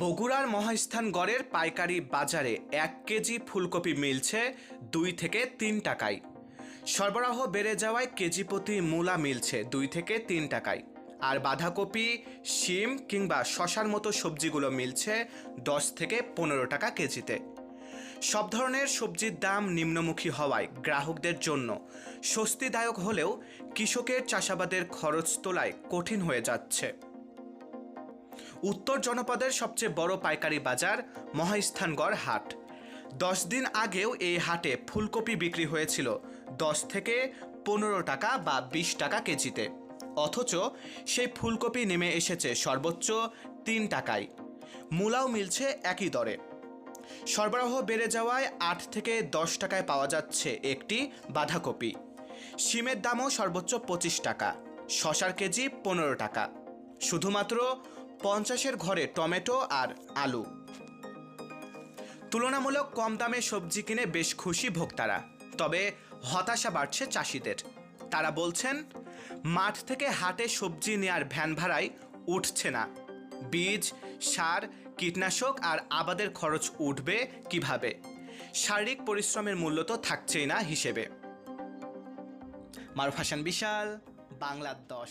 বগুড়ার মহাস্থানগড়ের পাইকারি বাজারে এক কেজি ফুলকপি মিলছে দুই থেকে তিন টাকায়। সরবরাহ বেড়ে যাওয়ায় কেজি প্রতি মূলা মিলছে দুই থেকে তিন টাকায়। আর বাঁধাকপি, শিম কিংবা শশার মতো সবজিগুলো মিলছে দশ থেকে পনেরো টাকা কেজিতে। সব ধরনের সবজির দাম নিম্নমুখী হওয়ায় গ্রাহকদের জন্য স্বস্তিদায়ক হলেও কৃষকের চাষাবাদের খরচ তোলায় কঠিন হয়ে যাচ্ছে। উত্তর জনপদের সবচেয়ে বড় পাইকারি বাজার মহাস্থানগড় হাট। দশ দিন আগেও এই হাটে ফুলকপি বিক্রি হয়েছিল দশ থেকে পনেরো টাকা বা বিশ টাকা কেজিতে। অথচ সেই ফুলকপি নেমে এসেছে সর্বোচ্চ তিন টাকায়। মূলাও মিলছে একই দরে। সরবরাহ বেড়ে যাওয়ায় আট থেকে দশ টাকায় পাওয়া যাচ্ছে একটি বাঁধাকপি। শিমের দামও সর্বোচ্চ পঁচিশ টাকা, শশার কেজি পনেরো টাকা। শুধুমাত্র পঞ্চাশের ঘরে টমেটো আর আলু। তুলনামূলক কম দামে সবজি কিনে বেশ খুশি ভোক্তারা। তবে হতাশা বাড়ছে চাষিদের। তারা বলছেন, মাঠ থেকে হাটে সবজি নেয়ার ভ্যান ভাড়ায় উঠছে না। বীজ, সার, কীটনাশক আর আবাদের খরচ উঠবে কীভাবে? শারীরিক পরিশ্রমের মূল্য তো থাকছেই না হিসেবে। মারুফ হাসান বিশাল বাংলা দশ